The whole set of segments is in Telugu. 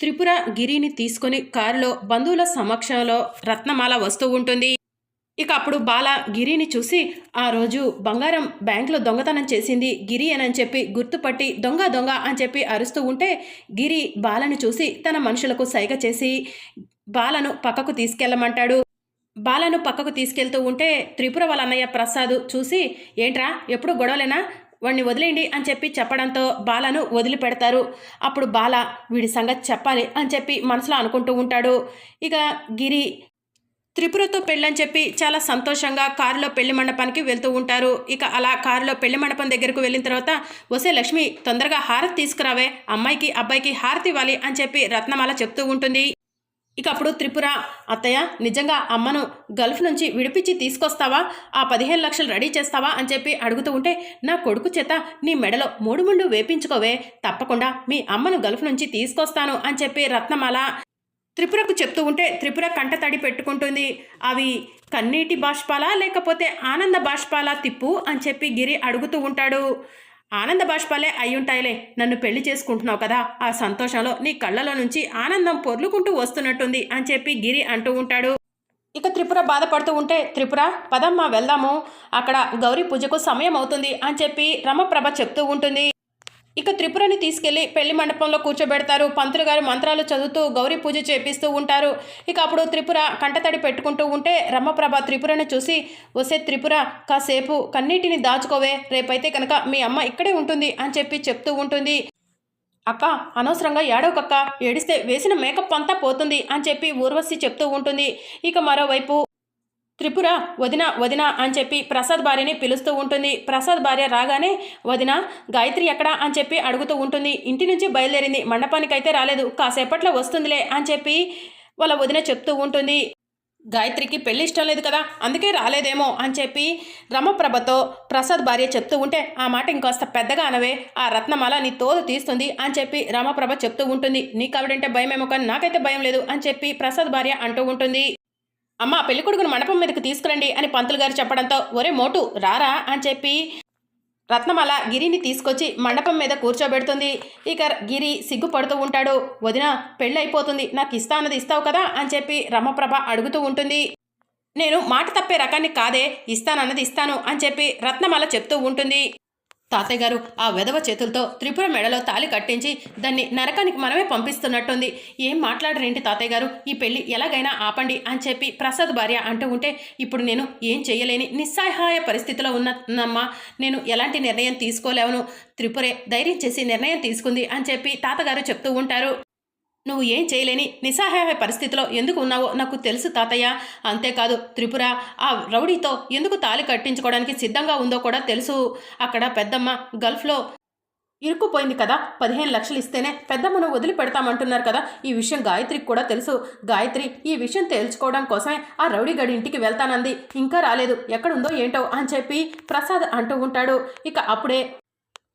త్రిపుర గిరిని తీసుకొని కారులో బంధువుల సమక్షంలో రత్నమాల వస్తూ ఉంటుంది. ఇక అప్పుడు బాల గిరిని చూసి ఆ రోజు బంగారం బ్యాంకులో దొంగతనం చేసింది గిరి అని చెప్పి గుర్తుపట్టి దొంగ దొంగ అని చెప్పి అరుస్తూ ఉంటే గిరి బాలను చూసి తన మనుషులకు సైగ చేసి బాలను పక్కకు తీసుకెళ్ళమంటాడు. బాలను పక్కకు తీసుకెళ్తూ ఉంటే త్రిపుర వాళ్ళ అన్నయ్య ప్రసాద్ చూసి ఏంట్రా ఎప్పుడు గొడవలేనా? వాడిని వదిలేయండి అని చెప్పి చెప్పడంతో బాలను వదిలిపెడతారు. అప్పుడు బాల వీడి సంగతి చెప్పాలి అని చెప్పి మనసులో అనుకుంటూ ఉంటాడు. ఇక గిరి త్రిపురతో పెళ్ళని చెప్పి చాలా సంతోషంగా కారులో పెళ్ళి మండపానికి వెళ్తూ ఉంటారు. ఇక అలా కారులో పెళ్ళి మండపం దగ్గరకు వెళ్ళిన తర్వాత వసే లక్ష్మి తొందరగా హారతి తీసుకురావే. అమ్మాయికి అబ్బాయికి హారతి ఇవ్వాలి అని చెప్పి రత్నమాల చెప్తూ ఉంటుంది. ఇక అప్పుడు త్రిపుర అత్తయ్య నిజంగా అమ్మను గల్ఫ్ నుంచి విడిపించి తీసుకొస్తావా? ఆ పదిహేను లక్షలు రెడీ చేస్తావా? అని చెప్పి అడుగుతూ ఉంటే నా కొడుకు చేత నీ మెడలో మూడు ముళ్ళు వేపించుకోవే తప్పకుండా మీ అమ్మను గల్ఫ్ నుంచి తీసుకొస్తాను అని చెప్పి రత్నమాల త్రిపురకు చెప్తూ ఉంటే త్రిపుర కంట తడి పెట్టుకుంటుంది. అవి కన్నీటి బాష్పాలా లేకపోతే ఆనంద బాష్పాలా తిప్పు అని చెప్పి గిరి అడుగుతూ ఉంటాడు. ఆనంద బాష్పాలే అయ్యుంటాయిలే. నన్ను పెళ్ళి చేసుకుంటున్నావు కదా ఆ సంతోషంలో నీ కళ్ళలో నుంచి ఆనందం పొర్లుకుంటూ వస్తున్నట్టుంది అని చెప్పి గిరి అంటూ ఉంటాడు. ఇక త్రిపుర బాధపడుతూ ఉంటే త్రిపుర పదమ్మా వెళ్దాము అక్కడ గౌరీ పూజకు సమయం అవుతుంది అని చెప్పి రమప్రభ చెప్తూ ఉంటుంది. ఇక త్రిపురని తీసుకెళ్ళి పెళ్ళి మండపంలో కూర్చోబెడతారు. పంతులు గారు మంత్రాలు చదువుతూ గౌరీ పూజ చేపిస్తూ ఉంటారు. ఇక అప్పుడు త్రిపుర కంటతడి పెట్టుకుంటూ ఉంటే రమ్మప్రభ త్రిపురని చూసి వసే త్రిపుర కాసేపు కన్నీటిని దాచుకోవే. రేపైతే కనుక మీ అమ్మ ఇక్కడే ఉంటుంది అని చెప్పి చెప్తూ ఉంటుంది. అక్క అనవసరంగా ఏడవకక్క. ఏడిస్తే వేసిన మేకప్ అంతా పోతుంది అని చెప్పి ఊర్వశి చెప్తూ ఉంటుంది. ఇక మరోవైపు త్రిపుర వదిన వదిన అని చెప్పి ప్రసాద్ భార్యని పిలుస్తూ ఉంటుంది. ప్రసాద్ భార్య రాగానే వదిన గాయత్రి ఎక్కడా అని చెప్పి అడుగుతూ ఉంటుంది. ఇంటి నుంచి బయలుదేరింది. మండపానికి అయితే రాలేదు. కాసేపట్లో వస్తుందిలే అని చెప్పి వాళ్ళ వదిన చెప్తూ ఉంటుంది. గాయత్రికి పెళ్ళి ఇష్టం లేదు కదా అందుకే రాలేదేమో అని చెప్పి రమప్రభతో ప్రసాద్ భార్య చెప్తూ ఉంటే ఆ మాట ఇంకొస్త పెద్దగా అనవే. ఆ రత్నమాల నీ తోలు తీస్తుంది అని చెప్పి రమప్రభ చెప్తూ ఉంటుంది. నీకు ఆవిడంటే భయమేమో కానీ నాకైతే భయం లేదు అని చెప్పి ప్రసాద్ భార్య అంటూ ఉంటుంది. అమ్మ పెళ్ళికొడుకును మండపం మీదకి తీసుకురండి అని పంతులు గారు చెప్పడంతో ఒరే మోటు రారా? అని చెప్పి రత్నమాల గిరిని తీసుకొచ్చి మండపం మీద కూర్చోబెడుతుంది. ఇక గిరి సిగ్గుపడుతూ ఉంటాడు. వదిన పెళ్ళి అయిపోతుంది నాకు ఇస్తా అన్నది ఇస్తావు కదా? అని చెప్పి రమప్రభ అడుగుతూ ఉంటుంది. నేను మాట తప్పే రకాన్ని కాదే. ఇస్తానన్నది ఇస్తాను అని చెప్పి రత్నమాల చెప్తూ ఉంటుంది. తాతయ్య గారు ఆ వెధవ చేతులతో త్రిపుర మెడలో తాలి కట్టించి దాన్ని నరకానికి మనమే పంపిస్తున్నట్టుంది. ఏం మాట్లాడరేంటి తాతయ్య గారు ఈ పెళ్ళి ఎలాగైనా ఆపండి అని చెప్పి ప్రసాద్ భార్య అంటూ ఉంటే ఇప్పుడు నేను ఏం చేయలేని నిస్సహాయ పరిస్థితిలో ఉన్నమ్మా నేను ఎలాంటి నిర్ణయం తీసుకోలేవను. త్రిపురే ధైర్యం చేసి నిర్ణయం తీసుకుంది అని చెప్పి తాతగారు చెప్తూ ఉంటారు. నువ్వు ఏం చేయలేని నిస్సహాయ పరిస్థితిలో ఎందుకు ఉన్నావో నాకు తెలుసు తాతయ్య. అంతేకాదు త్రిపుర ఆ రౌడీతో ఎందుకు తాలి కట్టించుకోవడానికి సిద్ధంగా ఉందో కూడా తెలుసు. అక్కడ పెద్దమ్మ గల్ఫ్లో ఇరుక్కుపోయింది కదా. పదిహేను లక్షలు ఇస్తేనే పెద్దమ్మను వదిలిపెడతామంటున్నారు కదా. ఈ విషయం గాయత్రికి కూడా తెలుసు. గాయత్రి ఈ విషయం తేల్చుకోవడం కోసమే ఆ రౌడీ గడి ఇంటికి వెళ్తానంది. ఇంకా రాలేదు. ఎక్కడుందో ఏంటో అని చెప్పి ప్రసాద్ అంటూ ఉంటాడు. ఇక అప్పుడే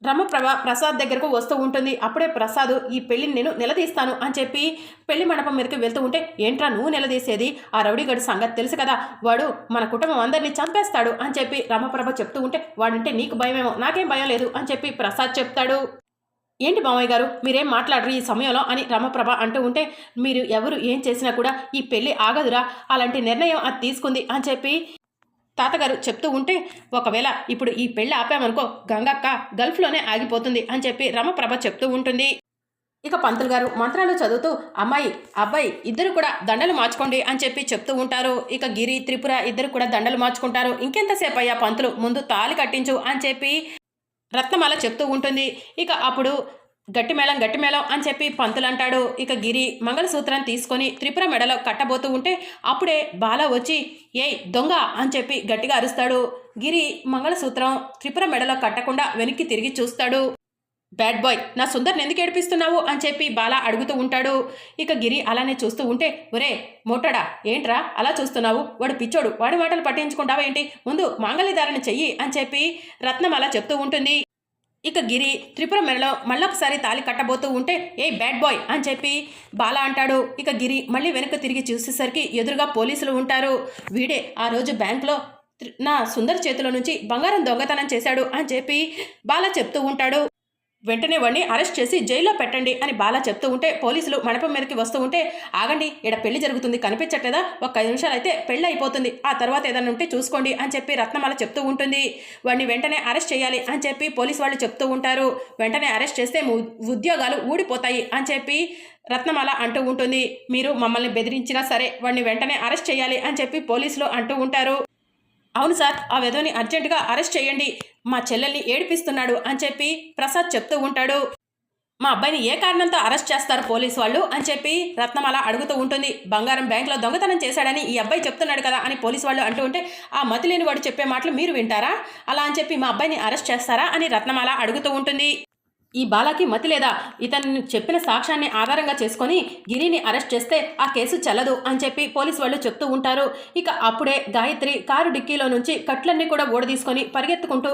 రమప్రభ ప్రసాద్ దగ్గరకు వస్తూ ఉంటుంది. అప్పుడే ప్రసాద్ ఈ పెళ్ళిని నేను నిలదీస్తాను అని చెప్పి పెళ్ళి మండపం మీదకి వెళ్తూ ఉంటే ఏంట్రా నువ్వు నిలదీసేది? ఆ రౌడీగడి సంగతి తెలుసు కదా. వాడు మన కుటుంబం అందరినీ చంపేస్తాడు అని చెప్పి రమప్రభ చెప్తూ ఉంటే వాడంటే నీకు భయమేమో నాకేం భయం లేదు అని చెప్పి ప్రసాద్ చెప్తాడు. ఏంటి మామయ్య గారు మీరేం మాట్లాడరు ఈ సమయంలో అని రమప్రభ అంటూ ఉంటే మీరు ఎవరు ఏం చేసినా కూడా ఈ పెళ్ళి ఆగదురా. అలాంటి నిర్ణయం అది తీసుకుంది అని చెప్పి తాతగారు చెప్తూ ఉంటే ఒకవేళ ఇప్పుడు ఈ పెళ్ళి ఆపామనుకో గంగక్క గల్ఫ్లోనే ఆగిపోతుంది అని చెప్పి రమప్రభ చెప్తూ ఉంటుంది. ఇక పంతులు గారు మంత్రాలు చదువుతూ అమ్మాయి అబ్బాయి ఇద్దరు కూడా దండలు మార్చుకోండి అని చెప్పి చెప్తూ ఉంటారు. ఇక గిరి త్రిపుర ఇద్దరు కూడా దండలు మార్చుకుంటారు. ఇంకెంతసేపు అయ్యా పంతులు ముందు తాలి కట్టించు అని చెప్పి రత్నమాల చెప్తూ ఉంటుంది. ఇక అప్పుడు గట్టి మేళం గట్టి మేళం అని చెప్పి పంతులు అంటాడు. ఇక గిరి మంగళసూత్రం తీసుకొని త్రిపుర మెడలో కట్టబోతూ ఉంటే అప్పుడే బాల వచ్చి ఏయ్ దొంగ అని చెప్పి గట్టిగా అరుస్తాడు. గిరి మంగళసూత్రం త్రిపుర మెడలో కట్టకుండా వెనక్కి తిరిగి చూస్తాడు. బ్యాడ్ బాయ్ నా సుందర్ని ఎందుకు ఏడిపిస్తున్నావు? అని చెప్పి బాల అడుగుతూ ఉంటాడు. ఇక గిరి అలానే చూస్తూ ఉంటే ఒరే మోటాడా ఏంట్రా అలా చూస్తున్నావు? వాడు పిచ్చోడు వాడి మాటలు పట్టించుకుంటావా ఏంటి ముందు మాంగళ్యధారణ చెయ్యి అని చెప్పి రత్నం అలా చెప్తూ ఉంటుంది. ఇక గిరి త్రిపుర మెడలో మళ్ళొకసారి తాలి కట్టబోతూ ఉంటే ఏ బ్యాడ్ బాయ్ అని చెప్పి బాల అంటాడు. ఇక గిరి మళ్ళీ వెనక తిరిగి చూసేసరికి ఎదురుగా పోలీసులు ఉంటారు. వీడే ఆ రోజు బ్యాంక్లో నా సుందర్ చేతిలో నుంచి బంగారం దొంగతనం చేశాడు అని చెప్పి బాల చెప్తూ ఉంటాడు. వెంటనే వాడిని అరెస్ట్ చేసి జైల్లో పెట్టండి అని బాలా చెప్తూ ఉంటే పోలీసులు మండపం మీదకి వస్తూ ఉంటే ఆగండి ఇక్కడ పెళ్ళి జరుగుతుంది కనిపించట్లేదా? ఒక ఐదు నిమిషాలు అయితే పెళ్ళి అయిపోతుంది ఆ తర్వాత ఏదైనా ఉంటే చూసుకోండి అని చెప్పి రత్నమాల చెప్తూ ఉంటుంది. వాడిని వెంటనే అరెస్ట్ చేయాలి అని చెప్పి పోలీసు వాళ్ళు చెప్తూ ఉంటారు. వెంటనే అరెస్ట్ చేస్తే ఉద్యోగాలు ఊడిపోతాయి అని చెప్పి రత్నమాల అంటూ ఉంటుంది. మీరు మమ్మల్ని బెదిరించినా సరే వాడిని వెంటనే అరెస్ట్ చేయాలి అని చెప్పి పోలీసులు అంటూ ఉంటారు. అవును సార్ ఆ వెధవని అర్జెంటుగా అరెస్ట్ చేయండి. మా చెల్లెల్ని ఏడిపిస్తున్నాడు అని చెప్పి ప్రసాద్ చెప్తూ ఉంటాడు. మా అబ్బాయిని ఏ కారణంతో అరెస్ట్ చేస్తారు పోలీసు వాళ్ళు అని చెప్పి రత్నమాల అడుగుతూ ఉంటుంది. బంగారం బ్యాంకులో దొంగతనం చేశాడని ఈ అబ్బాయి చెప్తున్నాడు కదా అని పోలీసు వాళ్ళు అంటూ ఉంటే ఆ మతి లేని వాడు చెప్పే మాటలు మీరు వింటారా? అలా అని చెప్పి మా అబ్బాయిని అరెస్ట్ చేస్తారా అని రత్నమాల అడుగుతూ ఉంటుంది. ఈ బాలాకి మతి లేదా? ఇతను చెప్పిన సాక్ష్యాన్ని ఆధారంగా చేసుకొని గిరిని అరెస్ట్ చేస్తే ఆ కేసు చల్లదు అని చెప్పి పోలీసు వాళ్ళు చెప్తూ ఉంటారు. ఇక అప్పుడే గాయత్రి కారు డిక్కీలో నుంచి కట్లన్నీ కూడా ఓడదీసుకొని పరిగెత్తుకుంటూ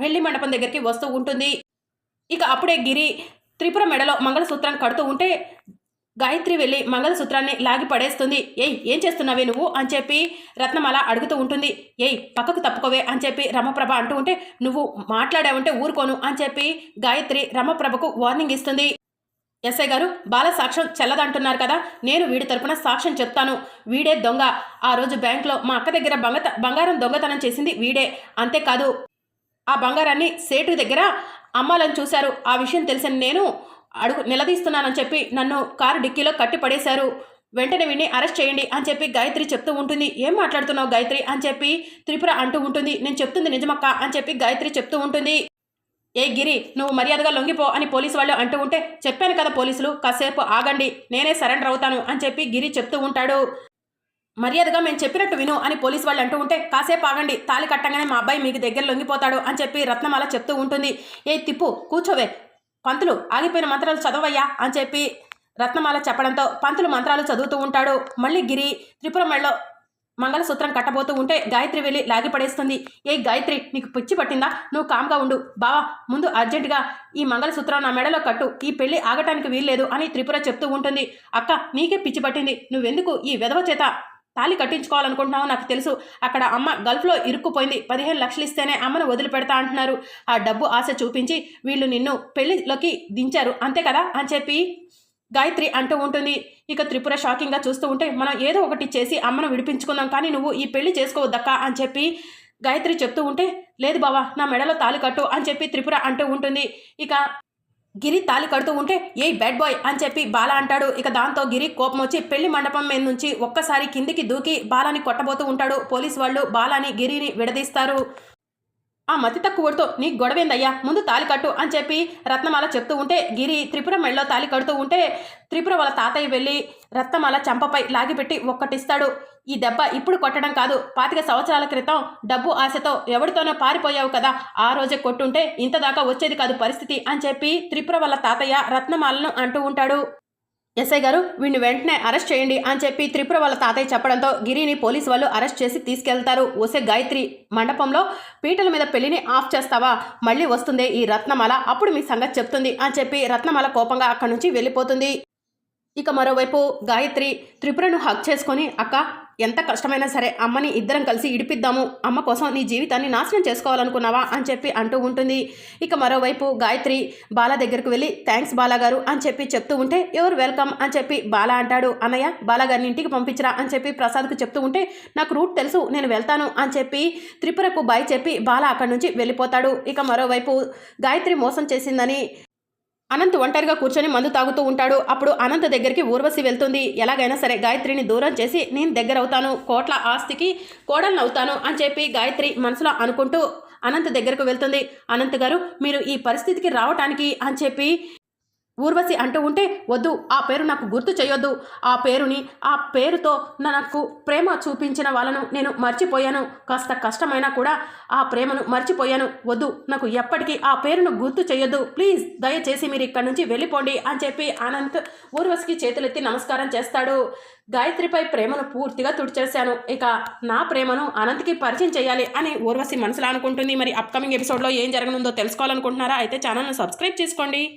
పెళ్ళి మండపం దగ్గరికి వస్తూ ఉంటుంది. ఇక అప్పుడే గిరి త్రిపుర మెడలో మంగళసూత్రం కడుతూ ఉంటే గాయత్రి వెళ్ళి మంగళసూత్రాన్ని లాగి పడేస్తుంది. ఏయ్ ఏం చేస్తున్నావే నువ్వు? అని చెప్పి రత్నమాల అడుగుతూ ఉంటుంది. ఏయ్ పక్కకు తప్పుకోవే అని చెప్పి రమప్రభ అంటూ ఉంటే నువ్వు మాట్లాడావంటే ఊరుకోను అని చెప్పి గాయత్రి రమప్రభకు వార్నింగ్ ఇస్తుంది. ఎస్ఐ గారు బాల సాక్ష్యం చెల్లదంటున్నారు కదా నేను వీడి తరపున సాక్ష్యం చెప్తాను. వీడే దొంగ. ఆ రోజు బ్యాంకులో మా అక్క దగ్గర బంగత బంగారం దొంగతనం చేసింది వీడే. అంతేకాదు ఆ బంగారాన్ని సేటు దగ్గర అమ్మాలని చూశారు. ఆ విషయం తెలిసిన నేను అడుగు నిలదీస్తున్నానని చెప్పి నన్ను కారు డిక్కీలో కట్టి పడేశారు. వెంటనే విని అరెస్ట్ చేయండి అని చెప్పి గాయత్రి చెప్తూ ఉంటుంది. ఏం మాట్లాడుతున్నావు గాయత్రి? అని చెప్పి త్రిపుర అంటూ ఉంటుంది. నేను చెప్తుంది నిజమక్క అని చెప్పి గాయత్రి చెప్తూ ఉంటుంది. ఏ గిరి నువ్వు మర్యాదగా లొంగిపో అని పోలీసు వాళ్ళు అంటూ ఉంటే చెప్పాను కదా పోలీసులు కాసేపు ఆగండి నేనే సరెండర్ అవుతాను అని చెప్పి గిరి చెప్తూ ఉంటాడు. మర్యాదగా మేము చెప్పినట్టు విను అని పోలీసు వాళ్ళు అంటూ ఉంటే కాసేపు ఆగండి తాలి కట్టంగానే మా అబ్బాయి మీకు దగ్గర లొంగిపోతాడు అని చెప్పి రత్నమాల చెప్తూ ఉంటుంది. ఏ తిప్పు కూర్చోవే పంతులు ఆగిపోయిన మంత్రాలు చదవయ్యా అని చెప్పి రత్నమాల చెప్పడంతో పంతులు మంత్రాలు చదువుతూ ఉంటాడు. మళ్ళీ గిరి త్రిపురమెళ్ళలో మంగళసూత్రం కట్టబోతూ ఉంటే గాయత్రి వెళ్ళి లాగిపడేస్తుంది. ఏ గాయత్రి నీకు పిచ్చి పట్టిందా? నువ్వు కామ్గా ఉండు. బావా ముందు అర్జెంటుగా ఈ మంగళసూత్రం నా మెడలో కట్టు. ఈ పెళ్ళి ఆగటానికి వీల్లేదు అని త్రిపుర చెప్తూ ఉంటుంది. అక్క నీకే పిచ్చి పట్టింది. నువ్వెందుకు ఈ విధవ చేత తాళి కట్టించుకోవాలనుకుంటున్నావు? నాకు తెలుసు. అక్కడ అమ్మ గల్ఫ్లో ఇరుక్కుపోయింది. పదిహేను లక్షలు ఇస్తేనే అమ్మను వదిలిపెడతా అంటున్నారు. ఆ డబ్బు ఆశ చూపించి వీళ్ళు నిన్ను పెళ్ళిలోకి దించారు. అంతే కదా? అని చెప్పి గాయత్రి అంటూ ఉంటుంది. ఇక త్రిపుర షాకింగ్గా చూస్తూ ఉంటే మనం ఏదో ఒకటి చేసి అమ్మను విడిపించుకుందాం కానీ నువ్వు ఈ పెళ్ళి చేసుకోవద్దక్క అని చెప్పి గాయత్రి చెప్తూ ఉంటే లేదు బావా నా మెడలో తాళి కట్టు అని చెప్పి త్రిపుర అంటూ ఉంటుంది. ఇక గిరి తాళి కడుతూ ఉంటే ఏ బ్యాడ్ బాయ్ అని చెప్పి బాల అంటాడు. ఇక దాంతో గిరి కోపం వచ్చి పెళ్ళి మండపం మీద నుంచి ఒక్కసారి కిందికి దూకి బాలాని కొట్టబోతూ ఉంటాడు. పోలీసు వాళ్ళు బాలాని గిరిని విడదీస్తారు. ఆ మతి తక్కువతో నీ గొడవేందయ్యా? ముందు తాలి కట్టు అని చెప్పి రత్నమాల చెప్తూ ఉంటే గిరి త్రిపుర మెళ్ళలో తాలి కడుతూ ఉంటే త్రిపుర వాళ్ళ తాతయ్య వెళ్ళి రత్నమాల చంపపై లాగిపెట్టి ఒక్కటిస్తాడు. ఈ దెబ్బ ఇప్పుడు కొట్టడం కాదు. పాతిక సంవత్సరాల క్రితం డబ్బు ఆశతో ఎవరితోనో పారిపోయావు కదా. ఆ రోజే కొట్టుంటే ఇంత దాకా వచ్చేది కాదు పరిస్థితి అని చెప్పి త్రిపుర వాళ్ళ తాతయ్య రత్నమాలను అంటూ ఉంటాడు. ఎస్ఐ గారు వీడిని వెంటనే అరెస్ట్ చేయండి అని చెప్పి త్రిపుర వాళ్ళ తాతయ్య చెప్పడంతో గిరిని పోలీసు వాళ్ళు అరెస్ట్ చేసి తీసుకెళ్తారు. ఒసే గాయత్రి మండపంలో పీటల మీద పెళ్ళిని ఆఫ్ చేస్తావా? మళ్ళీ వస్తుంది ఈ రత్నమాల. అప్పుడు మీ సంగతి చెప్తుంది అని చెప్పి రత్నమాల కోపంగా అక్కడి నుంచి వెళ్ళిపోతుంది. ఇక మరోవైపు గాయత్రి త్రిపురను హక్ చేసుకొని అక్క ఎంత కష్టమైనా సరే అమ్మని ఇద్దరం కలిసి ఇడిపిద్దాము. అమ్మ కోసం నీ జీవితాన్ని నాశనం చేసుకోవాలనుకున్నావా అని చెప్పి అంటూ ఉంటుంది. ఇక మరోవైపు గాయత్రి బాల దగ్గరకు వెళ్ళి థ్యాంక్స్ బాలా గారు అని చెప్పి చెప్తూ ఉంటే ఎవరు వెల్కమ్ అని చెప్పి బాలా అంటాడు. అన్నయ్య బాలా గారిని ఇంటికి పంపించరా అని చెప్పి ప్రసాద్కు చెప్తూ ఉంటే నాకు రూట్ తెలుసు నేను వెళ్తాను అని చెప్పి త్రిపురకు బాయ్ చెప్పి బాల అక్కడి నుంచి వెళ్ళిపోతాడు. ఇక మరోవైపు గాయత్రి మోసం చేసిందని అనంత్ ఒంటరిగా కూర్చొని మందు తాగుతూ ఉంటాడు. అప్పుడు అనంత్ దగ్గరికి ఊర్వశి వెళ్తుంది. ఎలాగైనా సరే గాయత్రిని దూరం చేసి నేను దగ్గర అవుతాను కోట్ల ఆస్తికి కోడలను అవుతాను అని చెప్పి గాయత్రి మనసులో అనుకుంటూ అనంత్ దగ్గరకు వెళ్తుంది. అనంత్ గారు మీరు ఈ పరిస్థితికి రావటానికి అని చెప్పి ఊర్వశి అంటూ ఉంటే వద్దు ఆ పేరు నాకు గుర్తు చేయొద్దు. ఆ పేరుని ఆ పేరుతో నాకు ప్రేమ చూపించిన వాళ్ళను నేను మర్చిపోయాను. కాస్త కష్టమైనా కూడా ఆ ప్రేమను మర్చిపోయాను. వద్దు నాకు ఎప్పటికీ ఆ పేరును గుర్తు చేయొద్దు. ప్లీజ్ దయచేసి మీరు ఇక్కడి నుంచి వెళ్ళిపోండి అని చెప్పి ఆనంత్ ఊర్వశికి చేతులెత్తి నమస్కారం చేస్తాడు. గాయత్రిపై ప్రేమను పూర్తిగా తుడిచేశాను. ఇక నా ప్రేమను అనంత్కి పరిచయం చేయాలి అని ఊర్వశి మనసులో అనుకుంటుంది. మరి అప్కమింగ్ ఎపిసోడ్లో ఏం జరగనుందో తెలుసుకోవాలనుకుంటున్నారా? అయితే ఛానల్ను సబ్స్క్రైబ్ చేసుకోండి.